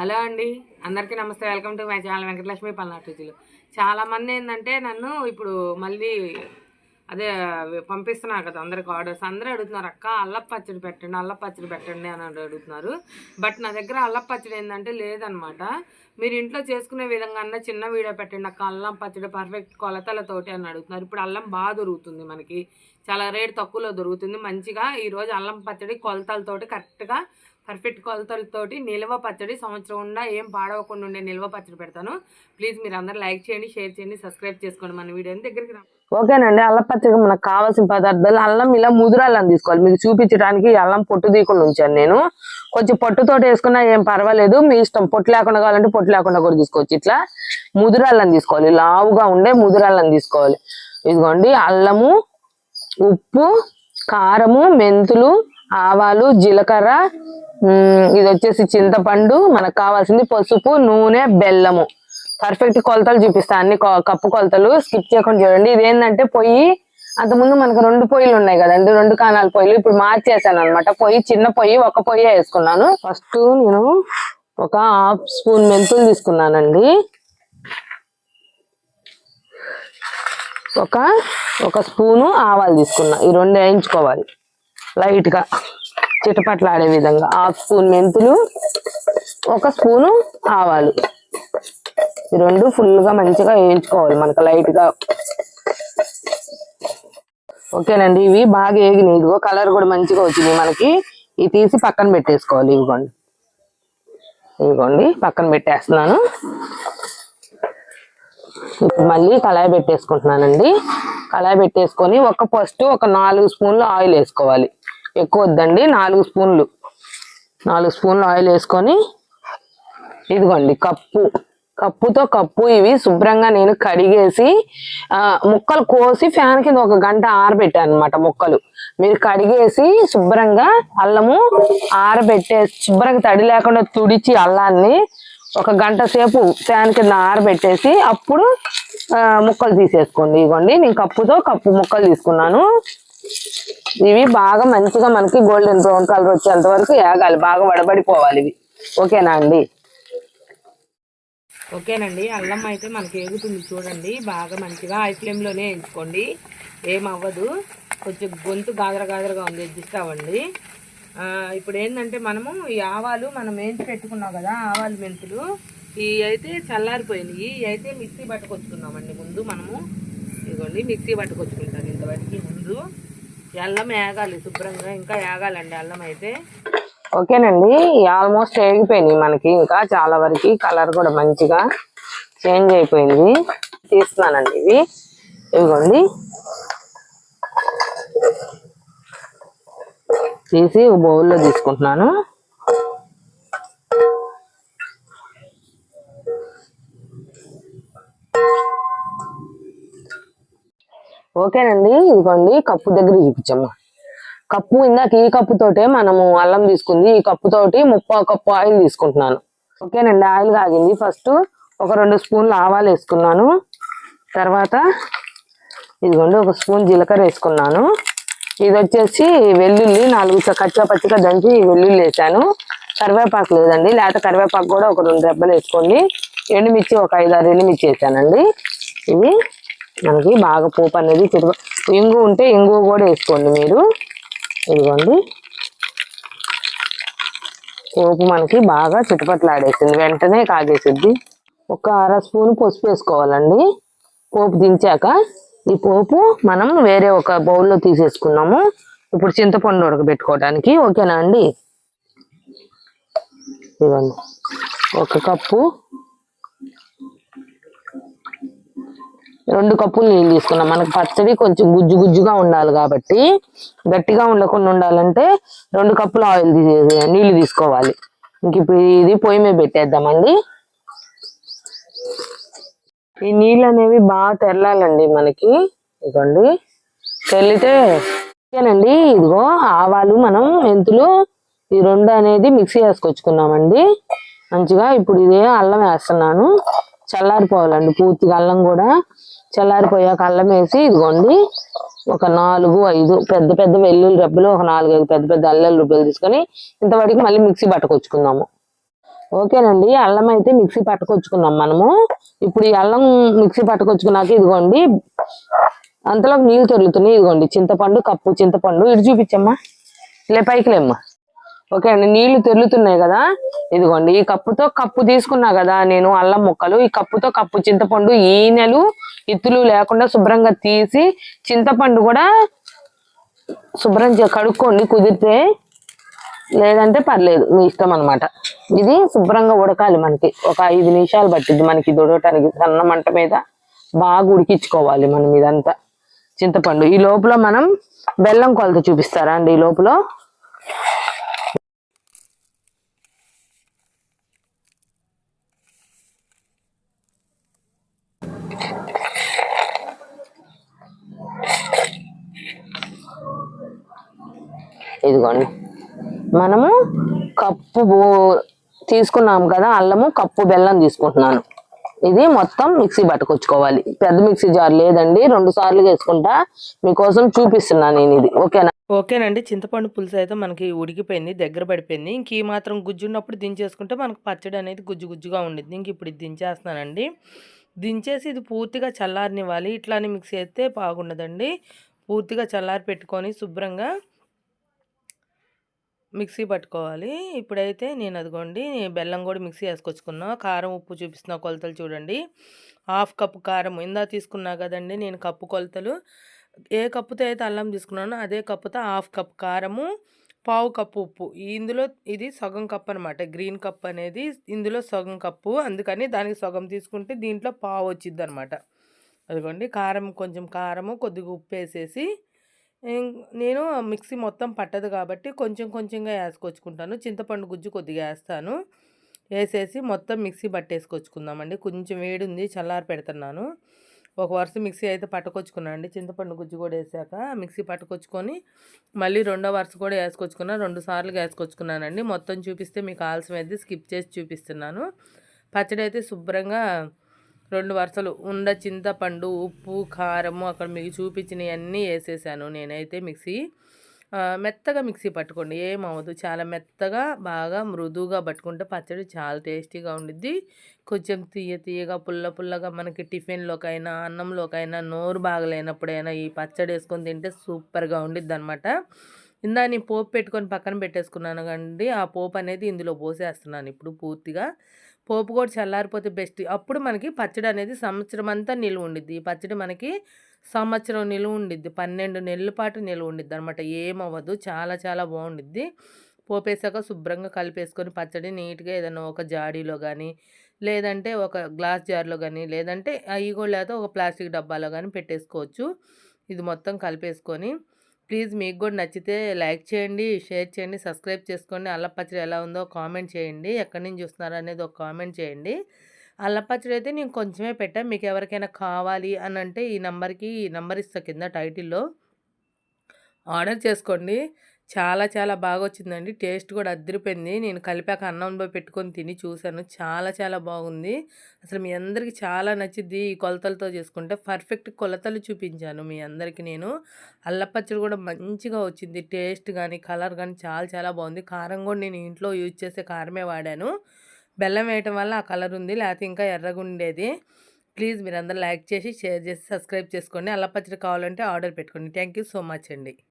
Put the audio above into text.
Hello అండి. అందరికీ నమస్తే. Welcome to my channel Venkatalakshmi Palnadu చాలామంది చాలా మంది ఏంటంటే నన్ను ఇప్పుడు మళ్ళీ అదే పంపిస్తున్నారు కదా అందరికి ఆర్డర్స్. అందరూ అడుగుతున్నారు అక్క అల్లం పచ్చడి పెట్టండి అల్లం పచ్చడి పెట్టండి అని అడుగుతున్నారు. బట్ నా దగ్గర అల్లం పచ్చడి ఏంటంటే లేదనమాట మీరు ఇంట్లో చేసుకునే విధంగా అన్న చిన్న వీడియో పెట్టండి అక్క అల్లం పచ్చడి పర్ఫెక్ట్ కొలతలతోటి అని అడుగుతున్నారు. ఇప్పుడు అల్లం బాగా దొరుకుతుంది మనకి. చాలా రేట్ తక్కువలో దొరుకుతుంది. మంచిగా ఈరోజు అల్లం పచ్చడి కొలతలతోటి కరెక్ట్గా పర్ఫెక్ట్ కొలతలతోటి నిల్వ పచ్చడి సంవత్సరం ఉండా ఏం పాడవకుండా ఉండే నిల్వ పచ్చడి పెడతాను. ప్లీజ్ మీరు అందరూ లైక్ చేయండి షేర్ చేయండి సబ్స్క్రైబ్ చేసుకోండి మన వీడియోని దగ్గరికి రా. ఓకేనండి అల్లం పచ్చడి మనకు కావాల్సిన పదార్థాలు అల్లం ఇలా ముదురాలని తీసుకోవాలి. మీకు చూపించడానికి అల్లం పొట్టు తీయకుండా ఉంచాను నేను. కొంచెం పొట్టుతోటి వేసుకున్నా ఏం పర్వాలేదు. మీ ఇష్టం పొట్టు లేకుండా కావాలంటే పొట్టు లేకుండా కూడా తీసుకోవచ్చు. ఇట్లా ముదురాళ్ళని తీసుకోవాలి. లావుగా ఉండే ముదురాళ్ళని తీసుకోవాలి. ఇదిగోండి అల్లము ఉప్పు కారము మెంతులు ఆవాలు జీలకర్ర ఇది వచ్చేసి చింతపండు మనకు కావాల్సింది పసుపు నూనె బెల్లము. పర్ఫెక్ట్ కొలతలు చూపిస్తా. అన్ని కప్పు కొలతలు స్కిప్ చేయకుండా చూడండి. ఇది ఏంటంటే పొయ్యి అంతకుముందు మనకు రెండు పొయ్యిలు ఉన్నాయి కదండి రెండు కానాల పొయ్యిలు. ఇప్పుడు మార్చేసాను అనమాట పొయ్యి చిన్న పొయ్యి ఒక పొయ్యి వేసుకున్నాను. ఫస్ట్ నేను ఒక హాఫ్ స్పూన్ మెంతులు తీసుకున్నానండి. ఒక ఒక స్పూను ఆవాలు తీసుకున్నా. ఈ రెండు వేయించుకోవాలి. లైట్గా. చిటపట్లాడే విధంగా. హాఫ్ స్పూన్ మెంతులు ఒక స్పూను ఆవాలు. ఈ రెండు ఫుల్గా మంచిగా వేయించుకోవాలి మనకు లైట్గా. ఓకేనండి ఇవి బాగా ఏగినాయి. ఇదిగో కలర్ కూడా మంచిగా వచ్చింది మనకి. ఇవి తీసి పక్కన పెట్టేసుకోవాలి ఇదిగోండి. ఇదిగోండి పక్కన పెట్టేస్తున్నాను. ఇప్పుడు మళ్ళీ కళాయి పెట్టేసుకుంటున్నానండి. కళాయి పెట్టేసుకొని ఒక ఫస్ట్ ఒక నాలుగు స్పూన్లు ఆయిల్ వేసుకోవాలి. ఎక్కువ వద్దండి నాలుగు స్పూన్లు. నాలుగు స్పూన్లు ఆయిల్ వేసుకొని ఇదిగోండి కప్పు. కప్పుతో కప్పు ఇవి శుభ్రంగా నేను కడిగేసి ముక్కలు కోసి ఫ్యాన్ కింద ఒక గంట ఆరబెట్టాను అనమాట ముక్కలు. మీరు కడిగేసి శుభ్రంగా అల్లము ఆరబెట్టేసి శుభ్రంగా తడి లేకుండా తుడిచి అల్లాన్ని ఒక గంట సేపు ఫ్యాన్ కింద ఆరబెట్టేసి అప్పుడు ముక్కలు తీసేసుకోండి. ఇవ్వండి నేను కప్పుతో కప్పు ముక్కలు తీసుకున్నాను. ఇవి బాగా మంచిగా మనకి గోల్డెన్ బ్రౌన్ కలర్ వచ్చేంత వరకు ఏగాలి. బాగా వడబడిపోవాలి ఇవి. ఓకేనా అండి? ఓకేనండి. అల్లం అయితే మనకి ఏగుతుంది చూడండి. బాగా మంచిగా హై ఫ్లేమ్లోనే వేయించుకోండి. ఏం అవ్వదు. కొంచెం గొంతు గాదర గాదరగా ఉంది. అడ్జస్ట్ అవ్వండి. ఇప్పుడు ఏంటంటే మనము ఈ ఆవాలు మనం వేయించి పెట్టుకున్నాం కదా ఆవాలు మెంతులు. ఇవి అయితే చల్లారిపోయినాయి. ఇవి అయితే మిక్సీ పట్టుకొచ్చుకున్నామండి. ముందు మనము ఇదిగోండి మిక్సీ పట్టుకొచ్చుకుంటాను ఇంతవరకు ముందు. అల్లం వేగాలి శుభ్రంగా ఇంకా వేగాలండి అల్లం అయితే. ఓకేనండి ఆల్మోస్ట్ వేగిపోయినాయి మనకి ఇంకా చాలా వరకు కలర్ కూడా మంచిగా చేంజ్ అయిపోయింది. తీస్తున్నానండి ఇవి. ఇవిగోండి తీసి బౌల్లో తీసుకుంటున్నాను. ఓకేనండి ఇదిగోండి కప్పు దగ్గర చూపించమ్మా. కప్పు ఇందాక ఈ కప్పుతోటే మనము అల్లం తీసుకుంది ఈ కప్పుతోటి ముప్పై కప్పు ఆయిల్ తీసుకుంటున్నాను. ఓకేనండి ఆయిల్ కాగింది. ఫస్ట్ ఒక రెండు స్పూన్లు ఆవాలు వేసుకున్నాను. తర్వాత ఇదిగోండి ఒక స్పూన్ జీలకర్ర వేసుకున్నాను. ఇది వచ్చేసి వెల్లుల్లి నాలుగు కచ్చా పచ్చిగా దంచి వెల్లుల్లి వేసాను. కరివేపాకు లేదండి లేకపోతే కరివేపాకు కూడా ఒక రెండు రెబ్బలు వేసుకోండి. ఎండుమిర్చి ఒక ఐదు ఆరు ఎండుమిర్చి వేసానండి. ఇవి మనకి బాగా పోపు అనేది తిరుగు ఇంగు ఉంటే ఇంగు కూడా వేసుకోండి మీరు. ఇదిగోండి. పోపు మనకి బాగా చిటపట్లాడేసింది. వెంటనే కాగేసిద్ది. ఒక అర స్పూన్ పసుపు వేసుకోవాలండి. పోపు దించాక ఈ పోపు మనం వేరే ఒక బౌల్లో తీసేసుకున్నాము. ఇప్పుడు చింతపండు ఉడకబెట్టుకోవడానికి. ఓకేనా అండి? ఇవ్వండి ఒక కప్పు రెండు కప్పులు నీళ్ళు తీసుకున్నాం. మనకు పచ్చడి కొంచెం గుజ్జు గుజ్జుగా ఉండాలి కాబట్టి గట్టిగా ఉండకుండా ఉండాలంటే రెండు కప్పులు ఆయిల్ నీళ్ళు తీసుకోవాలి. ఇంక ఇప్పుడు ఇది పొయ్యి మీద పెట్టేద్దామండి. ఈ నీళ్ళు అనేవి బాగా తెరలాలండి మనకి. ఇదిగోండి. తెల్లితే ఇదిగో ఆవాలు మనం మెంతులు ఈ రెండు అనేది మిక్సీ వేసుకొచ్చుకున్నామండి. మంచిగా ఇప్పుడు ఇదే అల్లం వేస్తున్నాను. చల్లారిపోవాలండి. పూర్తిగా అల్లం కూడా చల్లారిపోయాక అల్లం వేసి ఇదిగోండి ఒక నాలుగు ఐదు పెద్ద పెద్ద వెల్లుల్లి రెబ్బలు ఒక నాలుగు ఐదు పెద్ద పెద్ద అల్లెలు రుబ్బలు తీసుకొని ఇంతవరకు మళ్ళీ మిక్సీ పట్టుకొచ్చుకుందాము. ఓకేనండి అల్లం అయితే మిక్సీ పట్టుకొచ్చుకున్నాం మనము. ఇప్పుడు ఈ అల్లం మిక్సీ పట్టుకొచ్చుకున్నాక ఇదిగోండి అంతలో నీళ్ళు తొలుతున్నాయి ఇదిగోండి చింతపండు కప్పు చింతపండు. ఇటు చూపించమ్మా. లే పైకి లేమ్మా. ఓకే అండి. నీళ్ళు తెరులుతున్నాయి కదా? ఇదిగోండి. ఈ కప్పుతో కప్పు తీసుకున్నా కదా నేను అల్లం ముక్కలు. ఈ కప్పుతో కప్పు చింతపండు ఈనెలు ఇత్తులు లేకుండా శుభ్రంగా తీసి చింతపండు కూడా శుభ్రం చే- కడుక్కోండి కుదిరితే. లేదంటే పర్లేదు మీ ఇష్టం అనమాట ఇది శుభ్రంగా ఉడకాలి మనకి. ఒక ఐదు నిమిషాలు పట్టింది మనకి ఇది ఉడకటానికి సన్న మంట మీద బాగా ఉడికించుకోవాలి మనం ఇదంతా. చింతపండు. ఈ లోపల మనం బెల్లం కొలత చూపిస్తారా అండి ఈ లోపల? ఇదిగోండి. మనము కప్పు తీసుకున్నాం కదా అల్లము కప్పు బెల్లం తీసుకుంటున్నాను. ఇది మొత్తం మిక్సీ పట్టుకొచ్చుకోవాలి. పెద్ద మిక్సీ జార్ లేదండి రెండు సార్లు వేసుకుంటా మీకోసం చూపిస్తున్నాను నేను ఇది. ఓకేనా? ఓకేనండి. చింతపండు పులుసు అయితే మనకి ఉడికిపోయింది దగ్గర పడిపోయింది. ఇంక ఈ మాత్రం గుజ్జు ఉన్నప్పుడు దించేసుకుంటే మనకు పచ్చడి అనేది గుజ్జు గుజ్జుగా ఉండిద్ది. ఇంక ఇప్పుడు ఇది దించేస్తున్నానండి. దించేసి ఇది పూర్తిగా చల్లారనివ్వాలి. ఇట్లానే మిక్సీ అయితే బాగుండదండి. పూర్తిగా చల్లారి పెట్టుకొని శుభ్రంగా మిక్సీ పట్టుకోవాలి. ఇప్పుడైతే నేను అదిగోండి బెల్లం కూడా మిక్సీ వేసుకొచ్చుకున్నా. కారం ఉప్పు చూపిస్తున్న కొలతలు చూడండి. హాఫ్ కప్పు కారం ఇందా తీసుకున్నా కదండి నేను కప్పు కొలతలు. ఏ కప్పుతో అయితే అల్లం తీసుకున్నానో అదే కప్పుతో హాఫ్ కప్ కారము పావు కప్పు ఉప్పు. ఇందులో ఇది సగం కప్ అనమాట గ్రీన్ కప్ అనేది ఇందులో సగం కప్పు. అందుకని దానికి సగం తీసుకుంటే దీంట్లో పావు వచ్చింది అనమాట అదిగోండి కారం కొంచెం కారము కొద్దిగా ఉప్పు వేసేసి నేను మిక్సీ మొత్తం పట్టదు కాబట్టి కొంచెం కొంచెంగా వేసుకొచ్చుకుంటాను. చింతపండు గుజ్జు కొద్దిగా వేస్తాను. వేసేసి మొత్తం మిక్సీ పట్టేసుకొచ్చుకుందామండి. కొంచెం వేడి ఉంది చల్లారి పెడుతున్నాను. ఒక వరుస మిక్సీ అయితే పట్టుకొచ్చుకున్నాను అండి. చింతపండు గుజ్జు కూడా వేసాక మిక్సీ పట్టుకొచ్చుకొని మళ్ళీ రెండో వరుస కూడా వేసుకొచ్చుకున్నా రెండు సార్లు వేసుకొచ్చుకున్నానండి. మొత్తం చూపిస్తే మీకు ఆలస్యం అయితే స్కిప్ చేసి చూపిస్తున్నాను. పచ్చడి అయితే శుభ్రంగా రెండు వరుసలు ఉండ చింతపండు ఉప్పు కారము అక్కడ మీకు చూపించినవన్నీ వేసేసాను. నేనైతే మిక్సీ మెత్తగా మిక్సీ పట్టుకోండి. ఏమవ్వదు చాలా మెత్తగా బాగా మృదువుగా పట్టుకుంటే పచ్చడి చాలా టేస్టీగా ఉండిద్ది. కొంచెం తీయ తీయగా పుల్ల పుల్లగా మనకి టిఫిన్లోకైనా అన్నంలోకైనా నోరు బాగలేనప్పుడైనా ఈ పచ్చడి వేసుకొని తింటే సూపర్గా ఉండిద్ది అనమాట ఇందా నేను పోపు పెట్టుకొని పక్కన పెట్టేసుకున్నాను కండి. ఆ పోపు అనేది ఇందులో పోసేస్తున్నాను ఇప్పుడు పూర్తిగా. పోపు కూడా చల్లారిపోతే బెస్ట్. అప్పుడు మనకి పచ్చడి అనేది సంవత్సరం అంతా నిలువ ఉండిద్ది. ఈ పచ్చడి మనకి సంవత్సరం నిలువ ఉండిద్ది. పన్నెండు నెలల పాటు నిలువ ఉండిద్ది అనమాట ఏమవ్వదు. చాలా చాలా బాగుండిద్ది. పోపేసాక శుభ్రంగా కలిపేసుకొని పచ్చడి నీట్గా ఏదైనా ఒక జాడీలో కానీ లేదంటే ఒక గ్లాస్ జార్లో కానీ లేదంటే అవి కూడా లేదా ఒక ప్లాస్టిక్ డబ్బాలో కానీ పెట్టేసుకోవచ్చు. ఇది మొత్తం కలిపేసుకొని ప్లీజ్ మీకు కూడా నచ్చితే లైక్ చేయండి షేర్ చేయండి సబ్స్క్రైబ్ చేసుకోండి. అల్లం పచ్చడి ఎలా ఉందో కామెంట్ చేయండి. ఎక్కడి నుంచి చూస్తున్నారు అనేది ఒక కామెంట్ చేయండి. అల్లం పచ్చడి అయితే నేను కొంచెమే పెట్టాను మీకు ఎవరికైనా కావాలి అని అంటే ఈ నెంబర్కి ఈ నెంబర్ ఇస్తా కింద టైటిల్లో. ఆర్డర్ చేసుకోండి. చాలా చాలా బాగా వచ్చిందండి టేస్ట్ కూడా అద్దరిపోయింది. నేను కలిపాక అన్నంలో పెట్టుకొని తిని చూశాను. చాలా చాలా బాగుంది. అసలు మీ అందరికీ చాలా నచ్చింది ఈ కొలతలతో చేసుకుంటే. పర్ఫెక్ట్ కొలతలు చూపించాను మీ అందరికీ నేను. అల్లపచ్చడి కూడా మంచిగా వచ్చింది. టేస్ట్ కానీ కలర్ కానీ చాలా చాలా బాగుంది. కారం కూడా నేను ఇంట్లో యూజ్ చేసే కారమే వాడాను. బెల్లం వేయటం వల్ల ఆ కలర్ ఉంది. లేకపోతే ఇంకా ఎర్రగా ఉండేది. ప్లీజ్ మీరందరూ లైక్ చేసి షేర్ చేసి సబ్స్క్రైబ్ చేసుకోండి. అల్లపచ్చడి కావాలంటే ఆర్డర్ పెట్టుకోండి. థ్యాంక్ యూ సో మచ్ అండి.